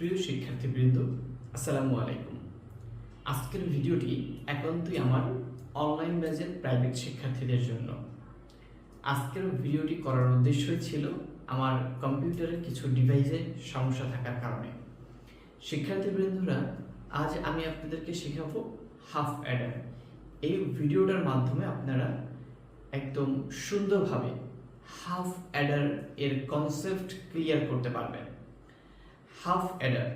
প্রিয় শিক্ষার্থীবৃন্দ, আসসালামু আলাইকুম। আজকের ভিডিওটি একান্তই আমার অনলাইন ব্যাচের প্রাইভেট শিক্ষার্থীদের জন্য। আজকের ভিডিওটি করার উদ্দেশ্যই ছিল আমার কম্পিউটারের কিছু ডিভাইসে সমস্যা থাকার কারণে। শিক্ষার্থীবৃন্দরা, আজ আমি আপনাদেরকে শেখাবো হাফ অ্যাডার। এই ভিডিওটার মাধ্যমে আপনারা একদম সুন্দরভাবে হাফ অ্যাডার এর কনসেপ্ট ক্লিয়ার করতে পারবেন। হাফ অ্যাডার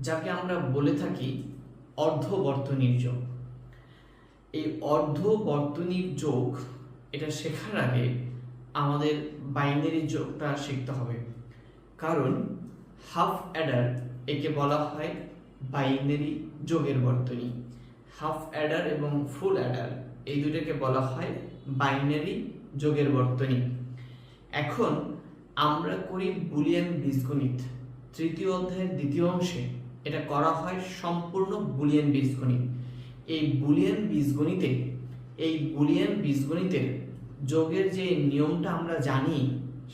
যাকে আমরা বলে থাকি অর্ধবর্তনীর যোগ। এই অর্ধবর্তনীর যোগ, এটা শেখার আগে আমাদের বাইনারি যোগটা শিখতে হবে। কারণ হাফ অ্যাডার একে বলা হয় বাইনারি যোগের বর্তনী। হাফ অ্যাডার এবং ফুল অ্যাডার এই দুটোকে বলা হয় বাইনারি যোগের বর্তনী। এখন আমরা করি বুলিয়ান বীজগণিত। তৃতীয় অধ্যায়ের দ্বিতীয় অংশে এটা করা হয় সম্পূর্ণ বুলিয়ান বীজগণিত। এই বুলিয়ান বীজগণিতে, এই বুলিয়ান বীজগণিতের যোগের যে নিয়মটা আমরা জানি,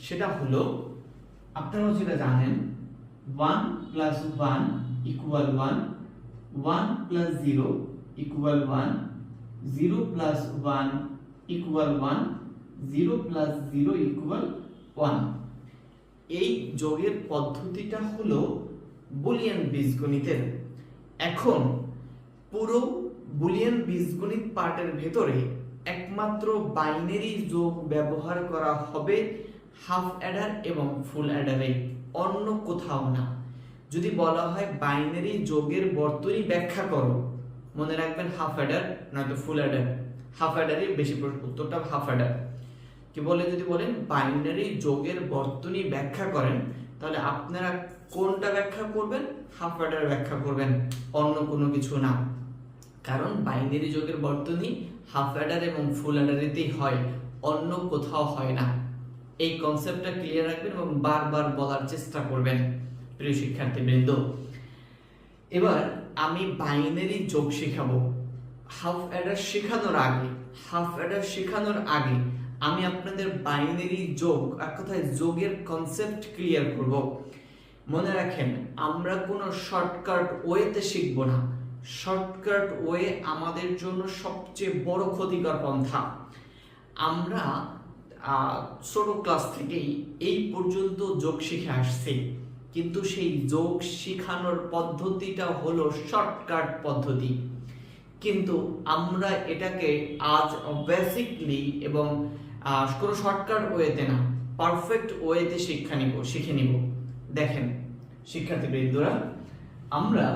সেটা হলো, আপনারাও যেটা জানেন one plus one equal one one plus zero equal one zero plus one equal one zero plus zero equal one এই যোগের পদ্ধতিটা হলো বুলিয়ান বীজগণিতের। এখন পুরো বুলিয়ান বীজগণিত পার্টের ভেতরে একমাত্র বাইনারি যোগ ব্যবহার করা হবে হাফ অ্যাডার এবং ফুল অ্যাডারে, অন্য কোথাও না। যদি বলা হয় বাইনারি যোগের বর্তনী ব্যাখ্যা করো, মনে রাখবেন হাফ অ্যাডার নয়তো ফুল অ্যাডার। হাফ অ্যাডারই বেশি উত্তরটা হাফ অ্যাডার। কি বলে যদি বলেন? বাইনারি যোগের বর্তনী ব্যাখ্যা করেন, তাহলে আপনারা কোনটা ব্যাখ্যা করবেন? হাফ অ্যাডার ব্যাখ্যা করবেন, অন্য কোনো কিছু না। কারণ বাইনারি যোগের বর্তনী হাফ অ্যাডার এবং ফুল অ্যাডারেতেই হয়, অন্য কোথাও হয় না। এই কনসেপ্টটা ক্লিয়ার রাখবেন এবং বারবার বলার চেষ্টা করবেন, প্রিয় শিক্ষার্থীবৃন্দ। এবার আমি বাইনারি যোগ শেখাবো। হাফ অ্যাডার শেখানোর আগে হাফ অ্যাডার শেখানোর আগে আমি আপনাদের বাইনারি যোগ, এক কথায় যোগের কনসেপ্ট ক্লিয়ার করব। মনে রাখেন, আমরা কোনো শর্টকাট ওয়েতে শিখব না। শর্টকাট ওয়ে আমাদের জন্য সবচেয়ে বড় ক্ষতিকর পন্থা। আমরা ছোট ক্লাস থেকেই এই পর্যন্ত যোগ শিখে আসছি। কিন্তু সেই যোগ শিখানোর পদ্ধতিটা হলো শর্টকাট পদ্ধতি। কিন্তু আমরা এটাকে আজ বেসিকলি এবং কোনো শর্টকাট ওয়েতে না পারফেক্ট ওয়েতে শিক্ষা নিব, শিখে নিব। দেখেন শিক্ষার্থীবৃন্দরা আমরা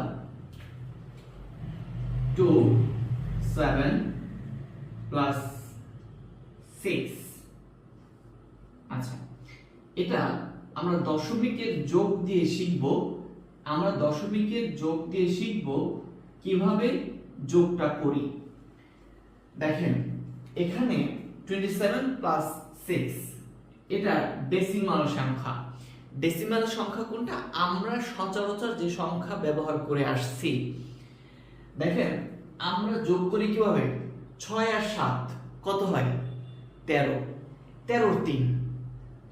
টু সেভেন প্লাস সিক্স আচ্ছা এটা আমরা দশমিকের যোগ দিয়ে শিখব। আমরা দশমিকের যোগ দিয়ে শিখব কীভাবে যোগটা করি। দেখেন, এখানে টোয়েন্টি সেভেন প্লাস সিক্স এটা ডেসিমাল সংখ্যা। ডেসিমাল সংখ্যা কোনটা? আমরা সচরাচর যে সংখ্যা ব্যবহার করে আসছি, দেখেন, আমরা যোগ করি কীভাবে? ছয় আর সাত, কত হয়? তেরো। তেরোর তিন।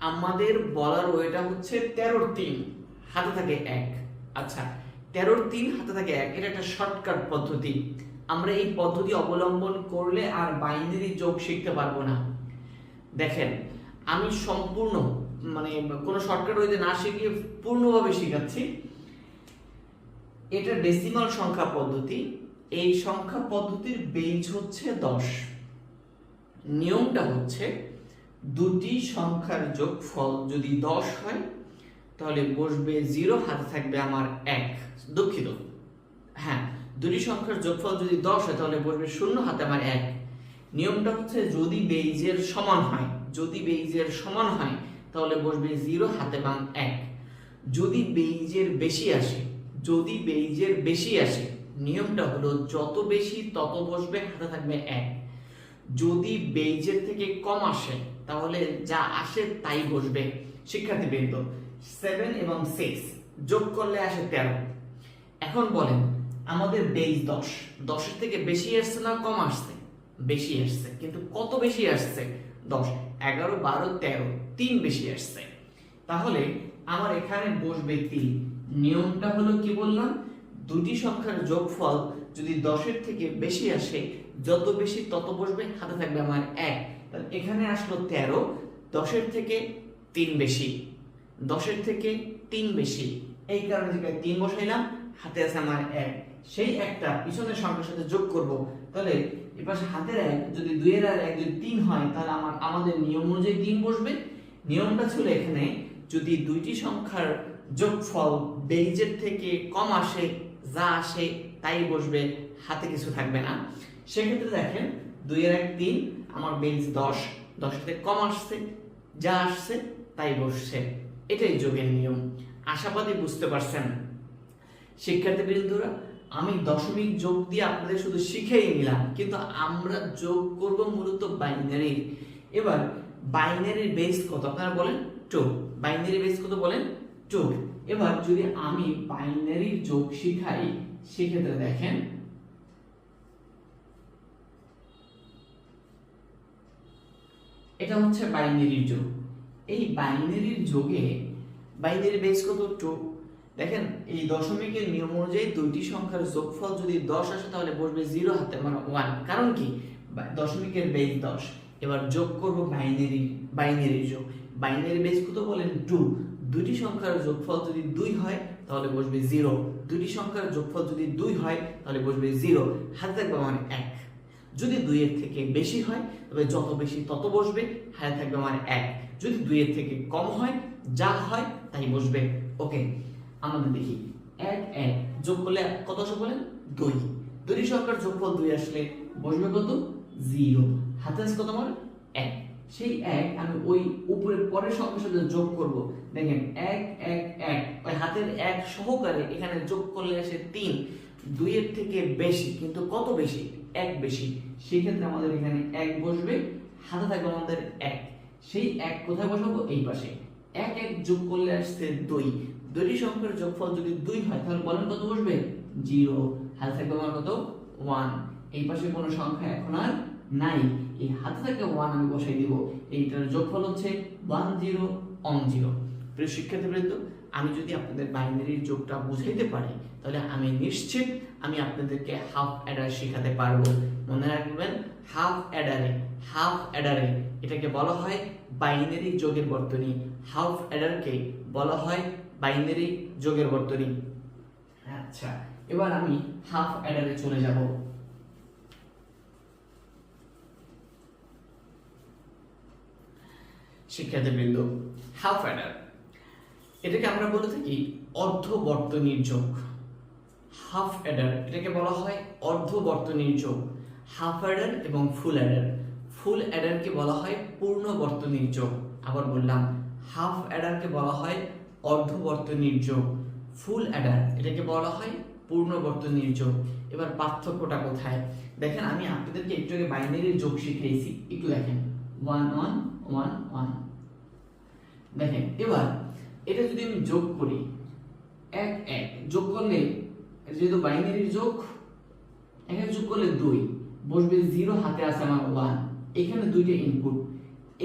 আমাদের বলার ওয়েটা হচ্ছে তেরোর তিন, হাতে থাকে এক। আচ্ছা তেরোর তিন, হাতে থাকে এক। এটা একটা শর্টকাট পদ্ধতি। আমরা এই পদ্ধতি অবলম্বন করলে আর বাইনারি যোগ শিখতে পারব না। দেখেন, আমি সম্পূর্ণ মানে কোনো শর্টকাট ওয়েতে না শিখিয়ে পূর্ণভাবে শিখাচ্ছি। এটা ডেসিমাল সংখ্যা পদ্ধতি। এই সংখ্যা পদ্ধতির বেজ হচ্ছে দশ। নিয়মটা হচ্ছে দুটি সংখ্যার যোগফল যদি দশ হয়, তাহলে বসবে জিরো হাতে থাকবে আমার এক। দুঃখিত। হ্যাঁ দুটি সংখ্যার যোগফল যদি দশ হয়, তাহলে বসবে শূন্য, হাতে আমার এক। নিয়মটা হচ্ছে যদি বেইজের সমান হয়, যদি বেইজের সমান হয়, তাহলে বসবে জিরো, হাতে বাং এক। যদি বেইজের বেশি আসে, যদি বেইজের বেশি আসে, নিয়মটা হলো যত বেশি তত বসবে, হাতে থাকবে এক। যদি বেইজের থেকে কম আসে, তাহলে যা আসে তাই বসবে। শিক্ষার্থীবৃন্দ সেভেন এবং সিক্স যোগ করলে আসে তেরো। এখন বলেন আমাদের বেইজ দশ। দশের থেকে বেশি আসছে না, কম আসছে। বেশি আসছে, কিন্তু কত বেশি আসছে? দশ। এগারো, বারো, তেরো, তিন বেশি আসছে। তাহলে আমার এখানে বসবে তিন। নিয়মটা হলো কি বললাম? দুটি সংখ্যার যোগফল যদি দশের থেকে বেশি আসে, যত বেশি তত বসবে, হাতে থাকবে আমার এক। তাহলে এখানে আসলো তেরো, দশের থেকে তিন বেশি। দশের থেকে তিন বেশি। এই কারণে তিন বসাইলাম, হাতে আছে আমার এক। সেই একটা পিছনের সংখ্যার সাথে যোগ করব, তাহলে এপাশে হাতের এক, যদি দুইয়ের আর এক যদি তিন হয়, তাহলে আমার, আমাদের নিয়ম অনুযায়ী তিন বসবে। নিয়মটা ছিল এখানে, যদি দুইটি সংখ্যার যোগফল বেইজের থেকে কম আসে, যা আসে, তাই বসবে, হাতে কিছু থাকবে না। সেক্ষেত্রে দেখেন, দুইয়ের এক তিন, আমার বেইজ দশ থেকে কম আসছে, যা আসছে, তাই বসছে। এটাই যোগের নিয়ম। আশাবাদী বুঝতে পারছেন। শিক্ষার্থীবৃন্দরা আমি দশমিক যোগ দিয়ে আপনাদের শুধু শিখেই নিলাম, কিন্তু আমরা যোগ করব মূলত বাইনারি এবার বাইনারির বেস কত? আপনারা বলেন টু বাইনারি বেস কত বলেন টু এবার যদি আমি বাইনারির যোগ শিখাই, সেক্ষেত্রে দেখেন, এটা হচ্ছে বাইনারির যোগ। এই বাইনারির যোগে বাইনারি বেস কত? টু দেখেন, এই দশমিকের নিয়ম অনুযায়ী দুইটি সংখ্যার যোগফল যদি দশ আসে, তাহলে বসবে জিরো হাতে মানে ওয়ান কারণ কি? দশমিকের বেস দশ। এবার যোগ করব বাইনারি বাইনারি যোগ। বাইনারি বেস কত বলেন? টু দুটি সংখ্যার যোগফল যদি দুই হয়, তাহলে বসবে জিরো দুটি সংখ্যার যোগফল যদি দুই হয়, তাহলে বসবে জিরো হাতে থাকবে আমার এক। যদি দুইয়ের থেকে বেশি হয়, তবে যত বেশি তত বসবে। হাতে থাকবে আমার এক। যদি দুইয়ের থেকে কম হয়, যা হয়, তাই বসবে। ওকে। আমাদের দেখি। এক এক, যোগ করলে কত আসে বলেন? দুই। দুটি সংখ্যার যোগফল দুই আসলে বসবে কত? জিরো। হাতে আছে কত আমার? এক। সেই এক আমি ওই উপরের পরের সংখ্যার সাথে যোগ করব। দেখেন, এক এক এক। ওই হাতের এক সহকারে এখানে যোগ করলে আসে তিন। দুইয়ের থেকে বেশি, কিন্তু কত বেশি? এক বেশি। সেই ক্ষেত্রে আমাদের এখানে এক বসবে, হাতে থাকবে আমাদের এক। সেই এক কোথায় বসাবো? এই পাশে। এক এক যোগ করলে আসছে দুই। দুইটি সংখ্যার যোগফল যদি দুই হয়, তাহলে বলেন কত বসবে? জিরো। হাতে থাকবে আমার কত? ওয়ান। এই পাশে কোনো সংখ্যা এখন আর নাই। এই হাতে থেকে ওয়ান আমি বসাই দিব। এইটার যোগফল হচ্ছে ওয়ান জিরো অন জিরো। প্রিয় শিক্ষার্থীবৃন্দ, আমি যদি আপনাদের বাইনারির যোগটা বুঝাইতে পারি, তাহলে আমি নিশ্চিত আমি আপনাদেরকে হাফ অ্যাডার শেখাতে পারব। মনে রাখবেন, হাফ অ্যাডারে হাফ অ্যাডারে এটাকে বলা হয় বাইনারি যোগের বর্তনী। হাফ অ্যাডারকে বলা হয় বাইনারি যোগের বর্তনী। আচ্ছা এবার আমি হাফ অ্যাডারে চলে যাব। শিক্ষার্থীবৃন্দ, হাফ অ্যাডার। এটাকে আমরা বলে থাকি অর্ধবর্তনীর যোগ। হাফ অ্যাডার, এটাকে বলা হয় অর্ধবর্তনীর যোগ। হাফ অ্যাডার এবং ফুল অ্যাডার। ফুল অ্যাডারকে বলা হয় পূর্ণ বর্তনীর যোগ। আবার বললাম, হাফ অ্যাডারকে বলা হয় অর্ধবর্তনীর যোগ ফুল অ্যাডার এটাকে বলা হয় পূর্ণ বর্তনীর যোগ এবার পার্থক্যটা কোথায়? দেখেন, আমি আপনাদেরকে একটু আগে বাইনারির যোগ শিখিয়েছি, একটু দেখেন। ওয়ান ওয়ান ওয়ান ওয়ান দেখেন, এবার এটা যদি আমি যোগ করি, এক এক, যোগ করলে যেহেতু বাইনারির যোগ, এখানে যোগ করলে দুই, বসবে জিরো হাতে আছে আমার ওয়ান এখানে দুইটা ইনপুট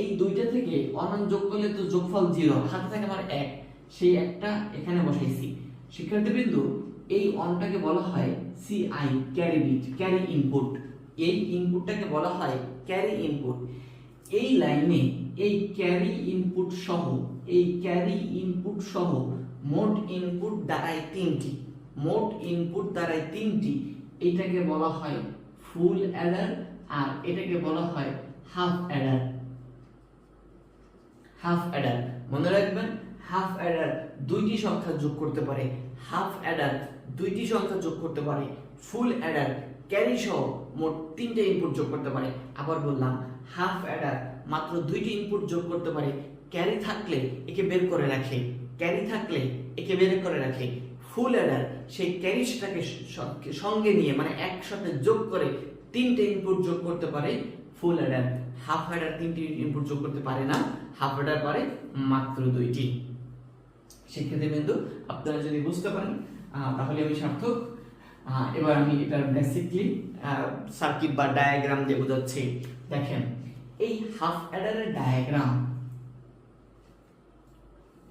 এই দুইটা থেকে অনন যোগ করলে তো যোগফল জিরো হাতে থাকে আমার এক। সেই একটা এখানে বসাইছি। শিক্ষার্থীবৃন্দু, এই অনটাকে বলা হয় CI carry bit carry input এই ইনপুটটাকে বলা হয় ক্যারি ইনপুট এই লাইনে এই ক্যারি ইনপুট সহ, এই ক্যারি ইনপুট সহ মোট ইনপুট দাঁড়ায় তিনটি। মোট ইনপুট দাঁড়ায় তিনটি। এটাকে বলা হয় ফুল অ্যাডার আর এটাকে বলা হয় হাফ অ্যাডার হাফ অ্যাডার মনে রাখবেন হাফ অ্যাডার দুইটি সংখ্যা যোগ করতে পারে হাফ অ্যাডার দুইটি সংখ্যা যোগ করতে পারে ফুল অ্যাডার ক্যারি সহ মোট তিনটে ইনপুট যোগ করতে পারে। আবার বললাম হাফ অ্যাডার মাত্র দুইটি ইনপুট যোগ করতে পারে ক্যারি থাকলে একে বের করে রাখে ক্যারি থাকলে একে বের করে রাখে। ফুল অ্যাডার সেই ক্যারি সেটাকে সঙ্গে নিয়ে মানে একসাথে যোগ করে তিনটে ইনপুট যোগ করতে পারে ফুল অ্যাডার হাফ অ্যাডার তিনটি ইনপুট যোগ করতে পারে না হাফ অ্যাডার পারে মাত্র দুইটি। শিক্ষার্থীবৃন্দু আপনারা যদি বুঝতে পারেন তাহলে আমি সার্থক। এবার আমি এটার বেসিকলি সার্কিট বা ডায়াগ্রাম দিয়ে বোঝাচ্ছি। দেখেন, এই হাফ অ্যাডারের ডায়াগ্রাম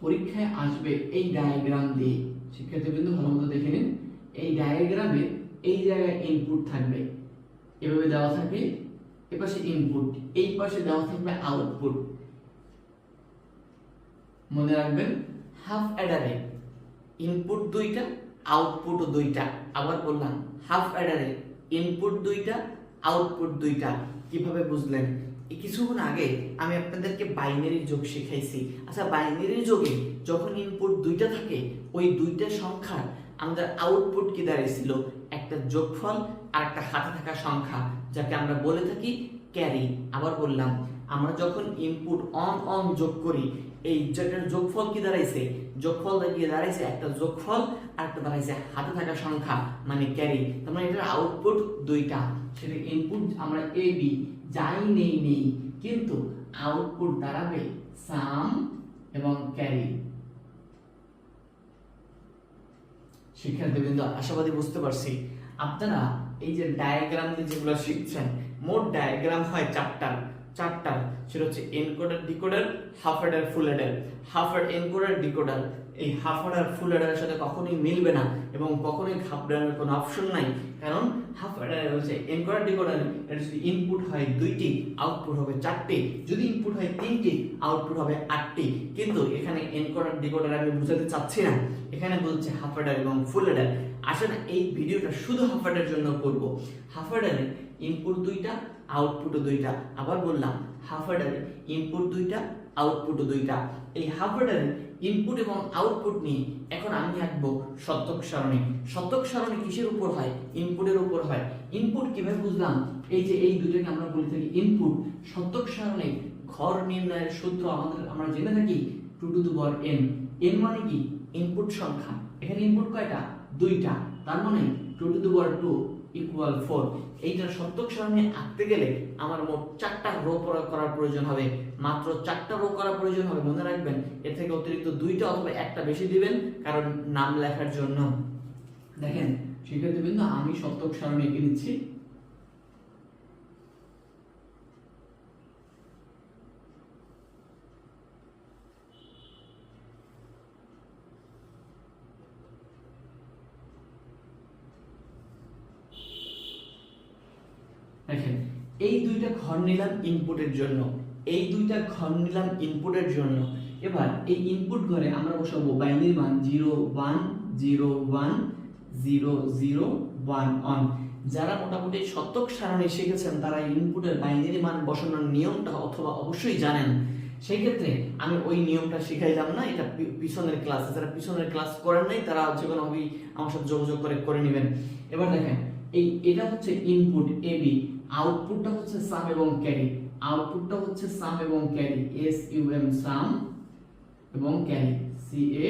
পরীক্ষায় আসবে এই ডায়াগ্রাম দিয়ে। শিক্ষার্থীবৃন্দ ভালো মতো দেখে নিন। এই ডায়াগ্রামে এই জায়গায় ইনপুট থাকবে। এভাবে দেওয়া থাকবে এপাশে ইনপুট এই পাশে দেওয়া থাকবে আউটপুট মনে রাখবেন হাফ অ্যাডারে ইনপুট দুইটা আউটপুট দুইটা। আবার বললাম হাফ অ্যাডারে ইনপুট দুইটা আউটপুট দুইটা। কীভাবে বুঝলেন? কিছুক্ষণ আগে আমি আপনাদেরকে বাইনারি যোগ শিখাইছি। আচ্ছা বাইনারি যোগে যখন ইনপুট দুইটা থাকে, ওই দুইটা সংখ্যার আমাদের আউটপুট কি দাঁড়িয়েছিল? একটা যোগফল আর একটা হাতে থাকা সংখ্যা, যাকে আমরা বলে থাকি ক্যারি। আবার বললাম, আমরা যখন ইনপুট অন অন যোগ করি, এই যেটার যোগফল কি দাঁড়াইছে? যোগফল গিয়ে দাঁড়াইছে একটা যোগফল, আর একটা দাঁড়াইছে হাতে থাকা সংখ্যা মানে ক্যারি। তার মানে এটার আউটপুট দুইটা। সেটা ইনপুট আমরা এ বি যাই নেই নেই, কিন্তু আউটপুট দাঁড়াবে সাম এবং ক্যারি। শিক্ষার্থীবৃন্দ, আশাবাদী বুঝতে পারছি। আপনারা এই যে ডায়াগ্রাম দিয়ে যেগুলো শিখছেন মোট ডায়াগ্রাম হয় চারটার চারটা সেটা হচ্ছে encoder decoder half adder full adder half add encoder decoder এই হাফ অ্যাডার ফুল অ্যাডারের সাথে কখনোই মিলবে না এবং কখনোই ঘাবড়ানোর কোনো অপশন নাই। কারণ হাফ অ্যাডার হচ্ছে এনকোডার ডিকোডার এটা যদি ইনপুট হয় দুইটি আউটপুট হবে চারটি। যদি ইনপুট হয় তিনটি আউটপুট হবে আটটি। কিন্তু এখানে এনকোডার ডিকোডার আমি বুঝাতে চাচ্ছি না। এখানে বলছে হাফ অ্যাডার এবং ফুল অ্যাডার। আসলে এই ভিডিওটা শুধু হাফ অ্যাডার জন্য করব। হাফ অ্যাডারে ইনপুট দুইটা আউটপুট দুইটা। আবার বললাম হাফ অ্যাডারে ইনপুট দুইটা আউটপুট দুইটা। এই হাফ অ্যাডারে ইনপুট এবং আউটপুট নিয়ে এখন আমি আঁকবো শতক সারণী। শতক সারণী কিসের উপর হয়? ইনপুটের উপর হয়। ইনপুট কীভাবে বুঝলাম? এই যে এই দুটোকে আমরা বলে থাকি ইনপুট শতক সারণী ঘর নির্ণয়ের সূত্র আমাদের আমরা জেনে থাকি টু টু দু পাওয়ার এন এন মানে কি? ইনপুট সংখ্যা। এখানে ইনপুট কয়টা? দুইটা। তার মানে টু টু দু পাওয়ার টু ইকুয়াল ফোর এইটার সত্যক সারণী আঁকতে গেলে আমার মোট চারটা রো প্রয়োগ করার প্রয়োজন হবে। মাত্র চারটা রো করার প্রয়োজন হবে, মনে রাখবেন। এর থেকে অতিরিক্ত দুইটা অথবা একটা বেশি দিবেন, কারণ নাম লেখার জন্য। দেখেন শিক্ষার্থীবৃন্দ আমি সত্যক সারণী এঁকে দিচ্ছি দেখেন, এই দুইটা ঘর নিলাম ইনপুটের জন্য। এই দুইটা ঘর নিলাম ইনপুটের জন্য। এবার এই ইনপুট ঘরে আমরা বসাবো বাইনারি মান zero one zero one zero zero one on যারা মোটামুটি শতক সারণী শিখেছেন, তারা ইনপুটের বাইনারি মান বসানোর নিয়মটা অথবা অবশ্যই জানেন। সেই ক্ষেত্রে আমি ওই নিয়মটা শিখাইলাম না, এটা পিছনের ক্লাস যারা পিছনের ক্লাস করেন নাই, তারা যে কোনোভাবেই আমার সাথে যোগাযোগ করে করে নেবেন। এবার দেখেন, এই, এটা হচ্ছে ইনপুট এ বি আউটপুটটা হচ্ছে সাম এবং ক্যারি আউটপুটটা হচ্ছে সাম এবং carry S U M sum এবং carry C A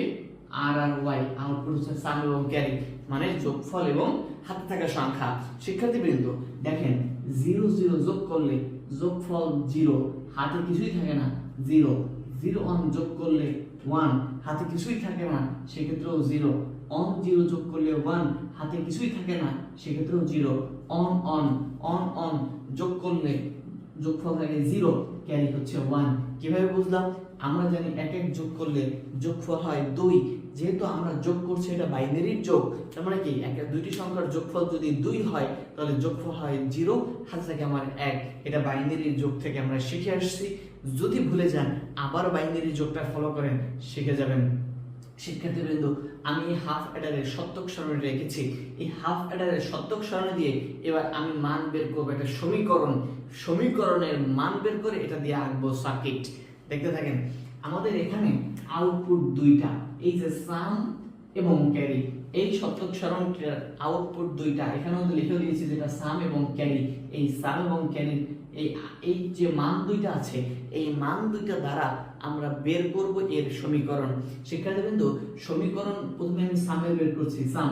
R R Y output হচ্ছে সাম এবং ক্যারি মানে যোগফল এবং হাতে থাকা সংখ্যা। শিক্ষার্থীবৃন্দ, দেখেন জিরো জিরো যোগ করলে যোগফল জিরো হাতে কিছুই থাকে না জিরো জিরো অন যোগ করলে ওয়ান হাতে কিছুই থাকে না, সেক্ষেত্রেও জিরো অন জিরো যোগ করলে ওয়ান হাতে কিছুই থাকে না, সেক্ষেত্রেও zero on on on on যোগ করলে যোগফল থাকে জিরো ক্যারি হচ্ছে ওয়ান কীভাবে বুঝলাম? আমরা জানি এক এক যোগ করলে যোগফল হয় দুই। যেহেতু আমরা যোগ করছি, এটা বাইনারির যোগ, তার মানে কি? এক দুইটি সংখ্যার যোগফল যদি দুই হয়, তাহলে যোগফল হয় জিরো হাতে থাকে আমার এক। এটা বাইনারির যোগ থেকে আমরা শিখে আসছি। যদি ভুলে যান, আবার বাইনারি যোগটা ফলো করেন, শিখে যাবেন। শিক্ষার্থীবৃন্দ, আমি এই হাফ অ্যাডারের সত্যক সারণী রেখেছি। এই হাফ অ্যাডারের সত্যক সারণী দিয়ে এবার আমি মান বের করব একটা সমীকরণ। সমীকরণের মান বের করে এটা দিয়ে আঁকবো সার্কিট দেখতে থাকেন, আমাদের এখানে আউটপুট দুইটা, এই যে সাম এবং ক্যারি এই সত্যক সারণীটার আউটপুট দুইটা এখানেও তো লিখে দিয়েছি যেটা সাম এবং ক্যারি এই সাম এবং ক্যারির এই এই যে মান দুইটা আছে, এই মান দুইটা দ্বারা আমরা বের করব এর সমীকরণ। শিক্ষার্থীবৃন্দ সমীকরণ প্রথমে আমি সামের বের করছি। Sum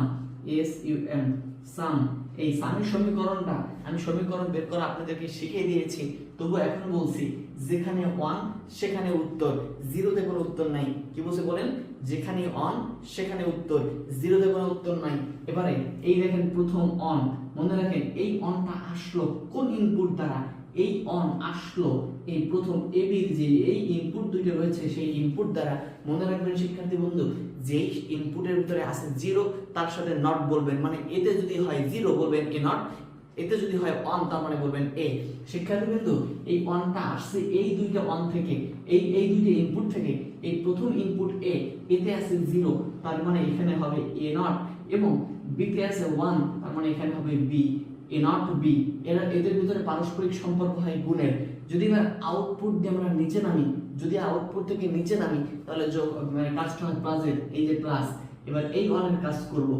S U M sum এই সামের সমীকরণটা আমি সমীকরণ বের করা আপনাদেরকে শিখিয়ে দিয়েছি। তবু এখন বলছি, যেখানে ওয়ান সেখানে উত্তর। জিরোতে কোনো উত্তর নাই। কি বলছে বলেন? যেখানে অন সেখানে উত্তর। জিরোতে কোনো উত্তর নাই। এবারে এই দেখেন প্রথম অন মনে রাখেন, এই অনটা আসলো কোন ইনপুট দ্বারা? এই অন আসলো, এই প্রথম এবির যে এই ইনপুট দুইটা রয়েছে, সেই ইনপুট দ্বারা মনে রাখবেন শিক্ষার্থী বন্ধু, যেই ইনপুটের ভিতরে আছে জিরো তার সাথে নট বলবেন। মানে এতে যদি হয় জিরো বলবেন এ নট এতে যদি হয় অন তার মানে বলবেন এ। শিক্ষার্থী বিন্দু এই অনটা আসছে এই দুইটা অন থেকে, এই এই দুইটা ইনপুট থেকে, এই প্রথম ইনপুট এ, এতে আছে জিরো তার মানে এখানে হবে এ নট এবং বিতে আছে ওয়ান তার মানে এখানে হবে বি এ নট বি এরা এদের ভিতরে পারস্পরিক সম্পর্ক হয় গুণের। যদি এবার আউটপুট দিয়ে আমরা নিচে নামি, যদি আউটপুট থেকে নিচে নামি, তাহলে মানে কাজটা হয় প্লাসের এই যে প্লাস এবার এই ওয়ানের কাজ করব।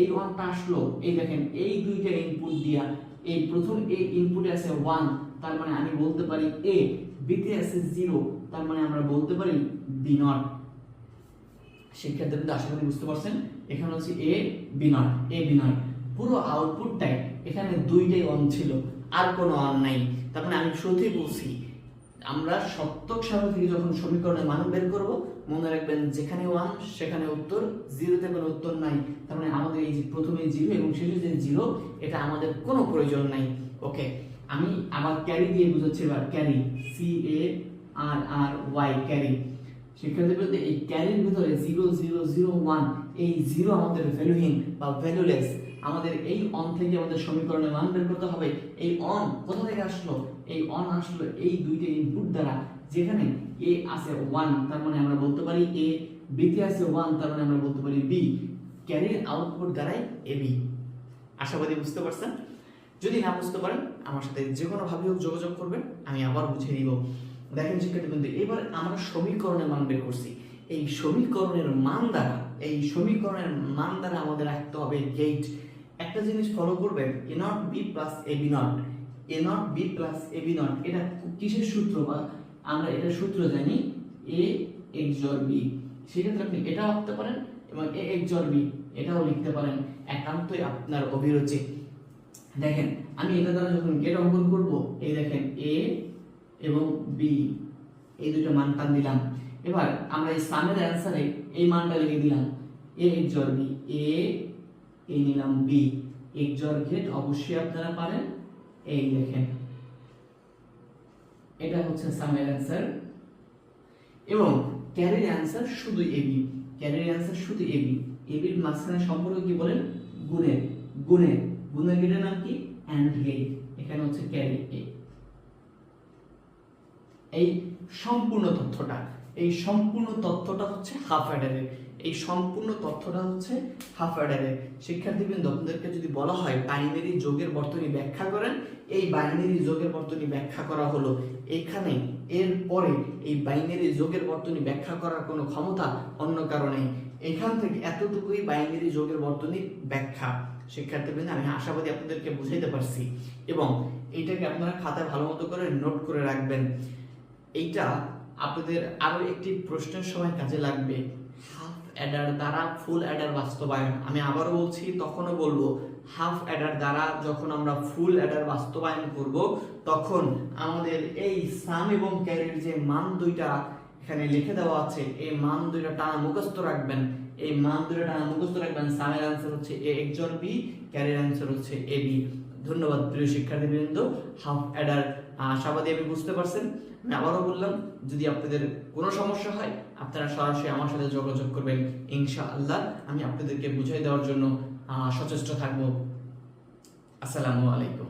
এই ওয়ানটা আসলো, এই দেখেন, এই দুইটা ইনপুট দিয়া, এই প্রথম এই ইনপুটে আছে ওয়ান তার মানে আমি বলতে পারি এ বিতে আছে জিরো তার মানে আমরা বলতে পারি বি নট শিক্ষার্থীদের আশা করি বুঝতে পারছেন, এখানে হচ্ছে A B not A B not পুরো আউটপুটটাই এখানে দুইটাই অন ছিল, আর কোনো অন নাই। তার মানে আমি শুরুতেই বলছি, আমরা সপ্তক সারণ থেকে যখন সমীকরণের মান বের করব, মনে রাখবেন যেখানে ওয়ান সেখানে উত্তর জিরোতে কোনো উত্তর নাই। তার মানে আমাদের এই প্রথমে জিরো এবং শেষে যে জিরো এটা আমাদের কোনো প্রয়োজন নাই। ওকে আমি আবার ক্যারি দিয়ে বুঝাচ্ছি এবার carry C A R R Y carry শিক্ষার্থী বলতে এই ক্যারির ভিতরে জিরো জিরো জিরো ওয়ান এই জিরো আমাদের ভ্যালুহীন বা ভ্যালুলেস আমাদের এই অন থেকে আমাদের সমীকরণের মান বের করতে হবে। এই অন কোথা থেকে আসলো? এই অন আসলো এই দুইটা ইনপুট দ্বারা, যেখানে এ আছে ওয়ান তার মানে আমরা বলতে পারি এ বিতে আছে ওয়ান তার মানে আমরা বলতে পারি বি ক্যারির আউটপুট দ্বারাই এ বি আশাবাদী বুঝতে পারছেন? যদি না বুঝতে পারেন, আমার সাথে যে কোনো ভাবে হোক যোগাযোগ করবেন, আমি আবার বুঝিয়ে দিব। দেখেন শিক্ষার্থী বন্ধু, এবার আমরা সমীকরণের মান বের করছি। এই সমীকরণের মান দ্বারা, এই সমীকরণের মান দ্বারা আমাদের রাখতে হবে গেট একটা জিনিস ফলো করবেন A not B plus A B not A not B plus A B not এটা কিসের সূত্র বা আমরা এটা সূত্র জানি? এ এক্স জর বি সেক্ষেত্রে আপনি এটাও লিখতে পারেন এবং এ এক্স জর বি এটাও লিখতে পারেন, একান্তই আপনার অভিরুচি। দেখেন, আমি এটা দ্বারা যখন গেট অঙ্কন করব, এই দেখেন এ এবং বি এই দুটো মান টান দিলাম। এবার আমরা এই সামের অ্যান্সারে এই মানটা লিখে দিলাম এ এক জর বি এ এই নিলাম বি এক জর গেট অবশ্যই আপনারা পারেন। এই লেখেন এটা হচ্ছে সামের অ্যান্সার এবং ক্যারির অ্যান্সার শুধু এবি ক্যারির অ্যান্সার শুধু এবি এবির মাঝখানে সম্পর্ক কি বলেন? গুণের। গুণের। গুণের গেটের নাম কি? অ্যান্ড গেট এখানে হচ্ছে ক্যারি এ এই সম্পূর্ণ তথ্যটা। এই সম্পূর্ণ তথ্যটা হচ্ছে হাফ অ্যাডারের এই সম্পূর্ণ তথ্যটা হচ্ছে হাফ অ্যাডারের শিক্ষার্থীবৃন্দ, আপনাদেরকে যদি বলা হয় বাইনারি যোগের বর্তনী ব্যাখ্যা করেন, এই বাইনারি যোগের বর্তনী ব্যাখ্যা করা হলো। এখানে এর পরে এই বাইনারি যোগের বর্তনী ব্যাখ্যা করার কোনো ক্ষমতা অন্য কারণে এখান থেকে এতটুকুই বাইনারি যোগের বর্তনীর ব্যাখ্যা। শিক্ষার্থীবৃন্দ, আমি আশাবাদী আপনাদেরকে বুঝাইতে পারছি। এবং এইটাকে আপনারা খাতায় ভালো মতো করে নোট করে রাখবেন। এইটা আপনাদের আরও একটি প্রশ্নের সময় কাজে লাগবে। হাফ অ্যাডার দ্বারা ফুল অ্যাডার বাস্তবায়ন। আমি আবারও বলছি, তখনও বলব, হাফ অ্যাডার দ্বারা যখন আমরা ফুল অ্যাডার বাস্তবায়ন করব, তখন আমাদের এই সাম এবং ক্যারির যে মান দুইটা এখানে লিখে দেওয়া আছে, এই মান দুইটা টানা মুখস্থ রাখবেন। এই মান দুইটা টানা মুখস্থ রাখবেন, সামের অ্যান্সার হচ্ছে এ একজন বি ক্যারির অ্যান্সার হচ্ছে এ বি ধন্যবাদ, প্রিয় শিক্ষার্থীবৃন্দ। হাফ অ্যাডার আশাবাদী আপনি বুঝতে পারছেন। আমি আবারও বললাম, যদি আপনাদের কোনো সমস্যা হয়, আপনারা সরাসরি আমার সাথে যোগাযোগ করবেন ইনশা আল্লাহ আমি আপনাদেরকে বুঝাই দেওয়ার জন্য সচেষ্ট থাকব। আসসালামু আলাইকুম।